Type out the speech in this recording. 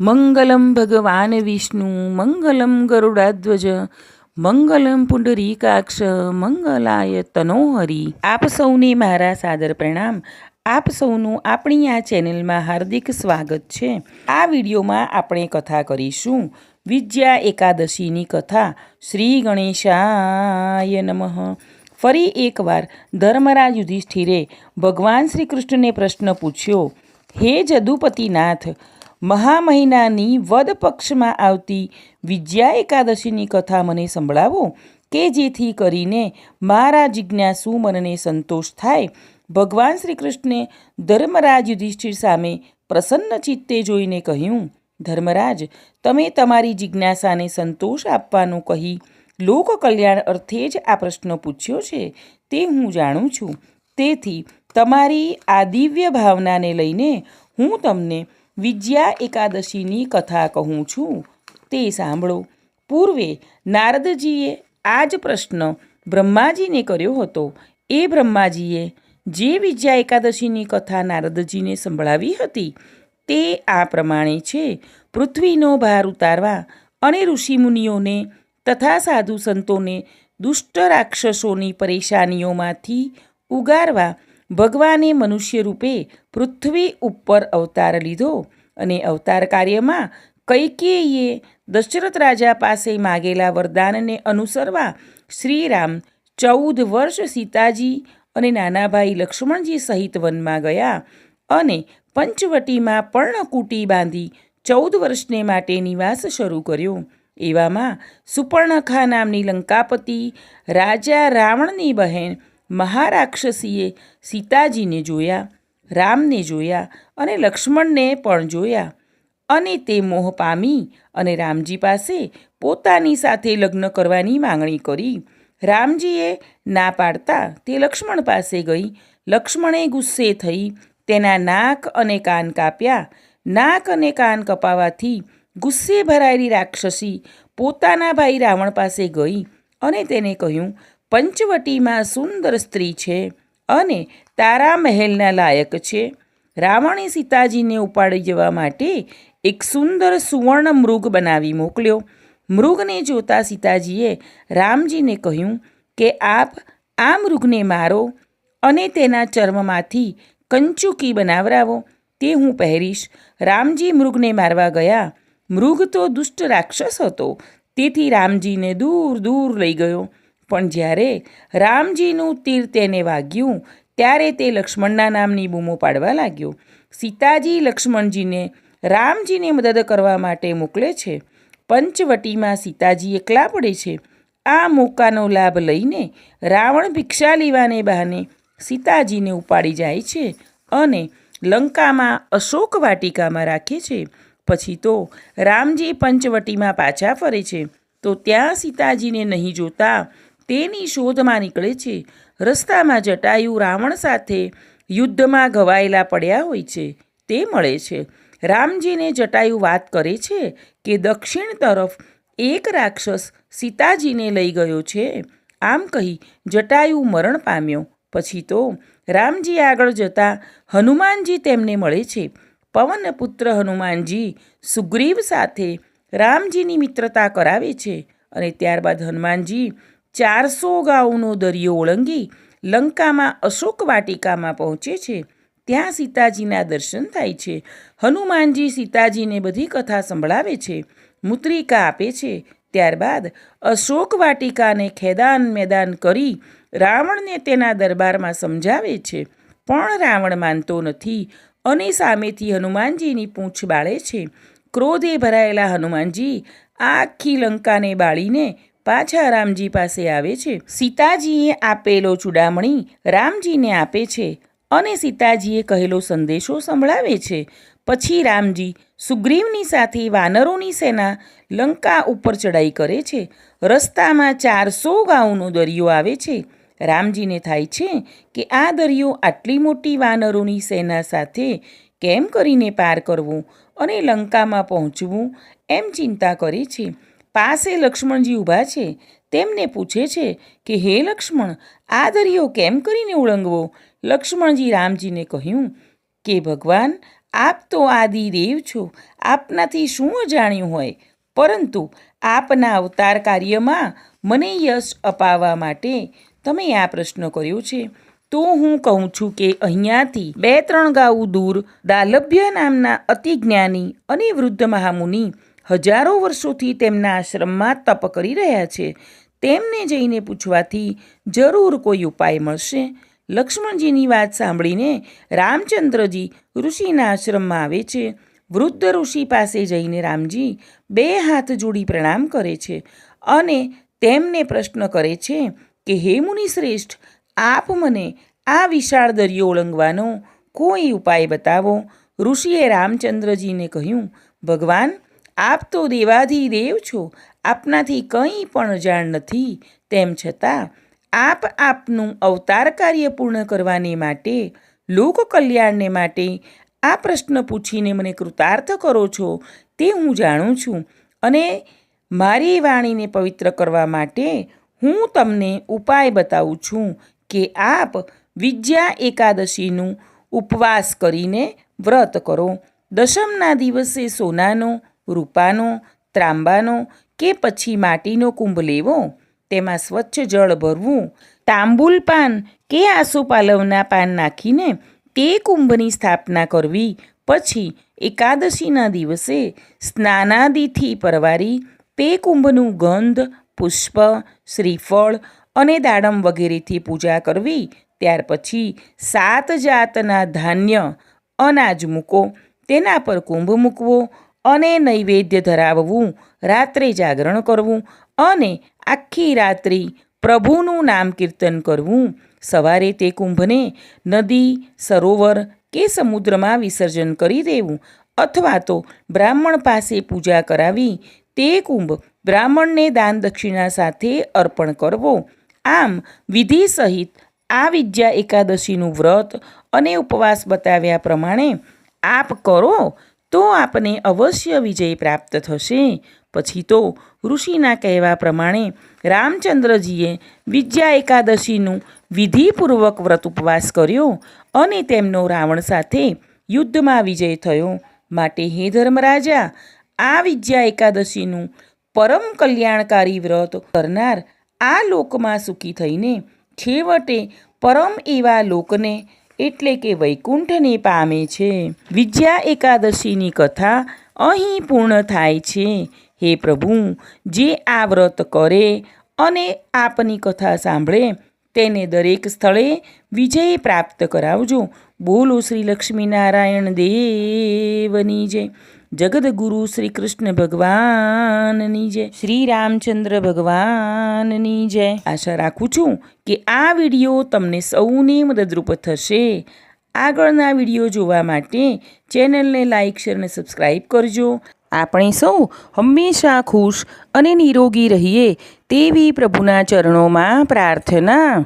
મંગલમ ભગવાન વિષ્ણુ મંગલમ ગરુડાધ્વજ મંગલમ પુંડરીકાક્ષ મંગલાય તનોહરી આપ સૌને મારા સાદર પ્રણામ આપ સૌનું આપણી આ ચેનલમાં હાર્દિક સ્વાગત છે આ વિડીયોમાં આપણે કથા કરીશું વિજ્યા એકાદશીની કથા શ્રી ગણેશાય નમઃ ફરી એકવાર ધર્મરાજ યુધિષ્ઠિરે ભગવાન શ્રી કૃષ્ણને પ્રશ્ન પૂછ્યો હે જદુપતિનાથ મહા મહિનાની વદ પક્ષમાં આવતી વિજયા એકાદશીની કથા મને સંભળાવો કે જેથી કરીને મારા જિજ્ઞાસુ મનને સંતોષ થાય. ભગવાન શ્રી કૃષ્ણે ધર્મરાજ યુધિષ્ઠિર સામે પ્રસન્ન ચિત્તે જોઈને કહ્યું, ધર્મરાજ, તમે તમારી જિજ્ઞાસાને સંતોષ આપવાનું કહી લોક કલ્યાણ અર્થે જ આ પ્રશ્ન પૂછ્યો છે, તે હું જાણું છું. તેથી તમારી આ દિવ્ય ભાવનાને લઈને હું તમને વિજયા એકાદશીની કથા કહું છું. તે સાંભળો. પૂર્વે નારદજીએ આ જ પ્રશ્ન બ્રહ્માજીને કર્યો હતો. એ બ્રહ્માજીએ જે વિજયા એકાદશીની કથા નારદજીને સંભળાવી હતી, તે આ પ્રમાણે છે. પૃથ્વીનો ભાર ઉતારવા અને ઋષિમુનિઓને તથા સાધુ સંતોને દુષ્ટ રાક્ષસોની પરેશાનીઓમાંથી ઉગારવા ભગવાને મનુષ્ય રૂપે પૃથ્વી ઉપર અવતાર લીધો અને અવતાર કાર્યમાં કૈકેયીએ દશરથ રાજા પાસે માગેલા વરદાનને અનુસરવા શ્રીરામ ચૌદ વર્ષ સીતાજી અને નાનાભાઈ લક્ષ્મણજી સહિત વનમાં ગયા અને પંચવટીમાં પર્ણકુટી બાંધી ચૌદ વર્ષને માટે નિવાસ શરૂ કર્યો. એવામાં સુપર્ણખા નામની લંકાપતિ રાજા રાવણની બહેન મહારાક્ષસીએ સીતાજીને જોયા, રામને જોયા અને લક્ષ્મણને પણ જોયા. અને તે મોહ પામી અને રામજી પાસે પોતાની સાથે લગ્ન કરવાની માંગણી કરી. રામજીએ ના પાડતા તે લક્ષ્મણ પાસે ગઈ. લક્ષ્મણે ગુસ્સે થઈ, તેના નાક અને કાન કાપ્યા. નાક અને કાન કપાવાથી ગુસ્સે ભરાયેલી રાક્ષસી પોતાના ભાઈ રાવણ પાસે ગઈ અને તેને કહ્યું પંચવટીમાં સુંદર સ્ત્રી છે અને તારા મહેલના લાયક છે. રાવણે સીતાજીને ઉપાડી જવા માટે એક સુંદર સુવર્ણ મૃગ બનાવી મોકલ્યો. મૃગને જોતા સીતાજીએ રામજીને કહ્યું કે, આપ આ મૃગને મારો અને તેના ચર્મમાંથી કંચુકી બનાવરાવો. તે હું પહેરીશ. રામજી મૃગને મારવા ગયા. મૃગ તો દુષ્ટ રાક્ષસ હતો. તેથી રામજીને દૂર દૂર લઈ ગયો. પણ જ્યારે રામજીનું તીર તેને વાગ્યું, ત્યારે તે લક્ષ્મણના નામની બૂમો પાડવા લાગ્યો. સીતાજી લક્ષ્મણજીને રામજીને મદદ કરવા માટે મોકલે છે. પંચવટીમાં સીતાજી એકલા પડે છે. આ મોકાનો લાભ લઈને રાવણ ભિક્ષા લેવાને બહાને સીતાજીને ઉપાડી જાય છે અને લંકામાં અશોક વાટિકામાં રાખે છે. પછી તો રામજી પંચવટીમાં પાછા ફરે છે. તો ત્યાં સીતાજીને નહીં જોતા તેની શોધમાં નીકળે છે. રસ્તામાં જટાયુ રાવણ સાથે યુદ્ધમાં ઘવાયેલા પડ્યા હોય છે. તે મળે છે. રામજીને જટાયુ વાત કરે છે કે દક્ષિણ તરફ એક રાક્ષસ સીતાજીને લઈ ગયો છે. આમ કહી જટાયુ મરણ પામ્યો. પછી તો રામજી આગળ જતા હનુમાનજી તેમને મળે છે. પવનપુત્ર હનુમાનજી સુગ્રીવ સાથે રામજીની મિત્રતા કરાવે છે અને ત્યારબાદ હનુમાનજી ચારસો ગાઉનો દરિયો ઓળંગી લંકામાં અશોક વાટિકામાં પહોંચે છે. ત્યાં સીતાજીના દર્શન થાય છે. હનુમાનજી સીતાજીને બધી કથા સંભળાવે છે. મુત્રિકા આપે છે. ત્યારબાદ અશોક વાટિકાને ખેદાન મેદાન કરી રાવણને તેના દરબારમાં સમજાવે છે. પણ રાવણ માનતો નથી અને સામેથી હનુમાનજીની પૂંછ બાળે છે. ક્રોધે ભરાયેલા હનુમાનજી આખી લંકાને બાળીને પાછા રામજી પાસે આવે છે. સીતાજીએ આપેલો ચૂડામણી રામજીને આપે છે અને સીતાજીએ કહેલો સંદેશો સંભળાવે છે. પછી રામજી સુગ્રીવની સાથે વાનરોની સેના લંકા ઉપર ચડાઈ કરે છે. રસ્તામાં ચારસો ગાઉનો દરિયો આવે છે. રામજીને થાય છે કે આ દરિયો આટલી મોટી વાનરોની સેના સાથે કેમ કરીને પાર કરવું અને લંકામાં પહોંચવું એમ ચિંતા કરે છે. પાસે લક્ષ્મણજી ઊભા છે. તેમને પૂછે છે કે, હે લક્ષ્મણ આ દરિયો કેમ કરીને ઓળંગવો લક્ષ્મણજી રામજીને કહ્યું, કે ભગવાન, આપ તો આદિ દેવ છો. આપનાથી શું અજાણ્યું હોય? પરંતુ આપના અવતાર કાર્યમાં મને યશ અપાવવા માટે તમે આ પ્રશ્ન કર્યો છે. તો હું કહું છું કે અહીંયાથી બે ત્રણ ગાઉ દૂર દાલભ્ય નામના અતિ જ્ઞાની અને વૃદ્ધ મહામુનિ હજારો વર્ષોથી તેમના આશ્રમમાં તપ કરી રહ્યા છે. તેમને જઈને પૂછવાથી જરૂર કોઈ ઉપાય મળશે? લક્ષ્મણજીની વાત સાંભળીને રામચંદ્રજી ઋષિના આશ્રમમાં આવે છે. વૃદ્ધ ઋષિ પાસે જઈને રામજી બે હાથ જોડી પ્રણામ કરે છે અને તેમને પ્રશ્ન કરે છે કે, હે મુનિ શ્રેષ્ઠ આપ મને આ વિશાળ દરિયો ઓળંગવાનો કોઈ ઉપાય બતાવો? ઋષિએ રામચંદ્રજીને કહ્યું, ભગવાન આપ તો દેવાધી દેવ છો. આપનાથી કંઈ પણ જાણ નથી. તેમ છતાં, આપ આપનું અવતાર કાર્ય પૂર્ણ કરવાને માટે, લોક કલ્યાણને માટે આ પ્રશ્ન પૂછીને મને કૃતાર્થ કરો છો, તે હું જાણું છું અને મારી વાણીને પવિત્ર કરવા માટે હું તમને ઉપાય બતાવું છું કે આપ વિજ્યા એકાદશીનું ઉપવાસ કરીને વ્રત કરો. દશમના દિવસે સોનાનો રૂપાનો, ત્રાંબાનો કે પછી માટીનો કુંભ લેવો? તેમાં સ્વચ્છ જળ ભરવું, તાંબુલ પાન કે આસોપાલવના પાન નાખીને તે કુંભની સ્થાપના કરવી, પછી એકાદશીના દિવસે સ્નાનાદિથી પરવારી તે કુંભનું ગંધ, પુષ્પ, શ્રીફળ અને દાડમ વગેરેથી પૂજા કરવી, ત્યાર પછી સાત જાતના ધાન્ય અનાજ મૂકો, તેના પર કુંભ મૂકવો અને નૈવેદ્ય ધરાવવું, રાત્રે જાગરણ કરવું અને આખી રાત્રિ પ્રભુનું નામ કીર્તન કરવું. સવારે તે કુંભને નદી, સરોવર કે સમુદ્રમાં વિસર્જન કરી દેવું અથવા તો બ્રાહ્મણ પાસે પૂજા કરાવી તે કુંભ બ્રાહ્મણને દાન દક્ષિણા સાથે અર્પણ કરવો. આમ વિધિ સહિત આ વિદ્યા એકાદશીનું વ્રત અને ઉપવાસ બતાવ્યા પ્રમાણે આપ કરો તો આપને અવશ્ય વિજય પ્રાપ્ત થશે. પછી તો ઋષિના કહેવા પ્રમાણે રામચંદ્રજીએ વિદ્યા એકાદશીનું વિધિપૂર્વક વ્રત ઉપવાસ કર્યો અને તેમનો રાવણ સાથે યુદ્ધમાં વિજય થયો. માટે હે ધર્મરાજા, આ વિદ્યા એકાદશીનું પરમ કલ્યાણકારી વ્રત કરનાર આ લોકમાં સુખી થઈને છેવટે પરમ એવા લોકને એટલે કે વૈકુંઠને પામે છે. વિજયા એકાદશીની કથા અહીં પૂર્ણ થાય છે. હે પ્રભુ, જે આ વ્રત કરે અને આપની કથા સાંભળે, તેને દરેક સ્થળે વિજય પ્રાપ્ત કરાવજો. બોલો શ્રી લક્ષ્મીનારાયણ દેવની જય. જગદગુરુ શ્રી કૃષ્ણ ભગવાનની જય. શ્રી રામચંદ્ર ભગવાનની જય. આશા રાખું છું કે આ વીડિયો તમને સૌને મદદરૂપ થશે. આગળના વીડિયો જોવા માટે ચેનલને લાઇક શેર અને સબસ્ક્રાઈબ કરજો. આપણે સૌ હંમેશા ખુશ અને નિરોગી રહીએ તેવી પ્રભુના ચરણોમાં પ્રાર્થના.